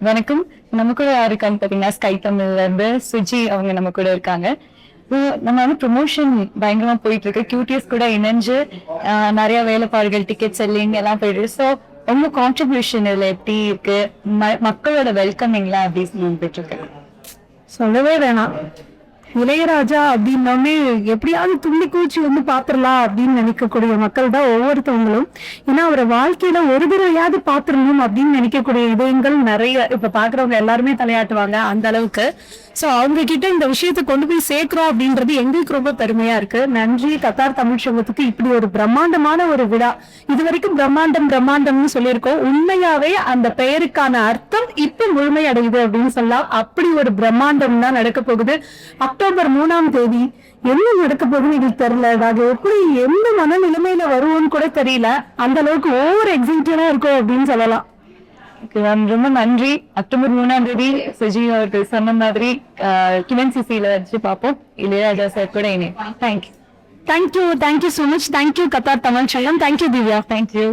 வணக்கம். நம்ம கூட யாரு இருக்காங்க பாத்தீங்கன்னா ஸ்கை தமிழ்ல இருந்து சுஜி அவங்க நம்ம கூட இருக்காங்க. நம்ம வந்து ப்ரொமோஷன் பயங்கரமா போயிட்டு இருக்கு கியூடிஎஸ் கூட இணைஞ்சு நிறைய வேலைப்பாடுகள் டிக்கெட் செல்லிங் எல்லாம் போயிட்டு ஸோ உங்க கான்ட்ரிபியூஷன் இதுல எப்படி இருக்கு? ம- மக்களோட வெல்கமிங்லாம் எப்படி போயிட்டு இருக்கு? சொல்லவே வேணாம். இளையராஜா அப்படின்னாமே எப்படியாவது துள்ளி கூச்சி வந்து பாத்துரலாம் அப்படின்னு நினைக்கக்கூடிய மக்கள் தான் ஒவ்வொருத்தவங்களும். ஏன்னா அவரை வாழ்க்கையில ஒரு தடவையாவது பாத்துரணும் அப்படின்னு நினைக்கக்கூடிய இதயங்கள் நிறைய இப்ப பாக்குறவங்க எல்லாருமே தலையாட்டுவாங்க அந்த அளவுக்கு. ஸோ அவங்க கிட்ட இந்த விஷயத்தை கொண்டு போய் சேர்க்கிறோம் அப்படின்றது எங்களுக்கு ரொம்ப பெருமையா இருக்கு. நன்றி. கத்தார் தமிழ் சங்கத்துக்கு இப்படி ஒரு பிரம்மாண்டமான ஒரு விழா. இது வரைக்கும் பிரம்மாண்டம் பிரம்மாண்டம்னு சொல்லியிருக்கோம். உண்மையாவே அந்த பெயருக்கான அர்த்தம் இப்ப முழுமையடையுது அப்படின்னு சொல்லலாம். அப்படி ஒரு பிரம்மாண்டம் தான் நடக்க போகுது. அக்டோபர் மூணாம் தேதி என்ன நடக்க போகுதுன்னு எங்களுக்கு தெரியல. நாங்க எப்படி எந்த மனநிலைமையில வருவோம்னு கூட தெரியல. அந்த அளவுக்கு ஓவர் எக்ஸைட்டடா இருக்கும் அப்படின்னு சொல்லலாம். ரொம்ப நன்றி. அக்டோபர் மூணாம் தேதி சுஜி அவர்கள் சொன்ன மாதிரி கிவன்சிசியில வச்சு பார்ப்போம். இளையராஜா சார் கூட இனி thank you thank you thank you so much thank you Qatar Tamil Sangam thank you Divya thank you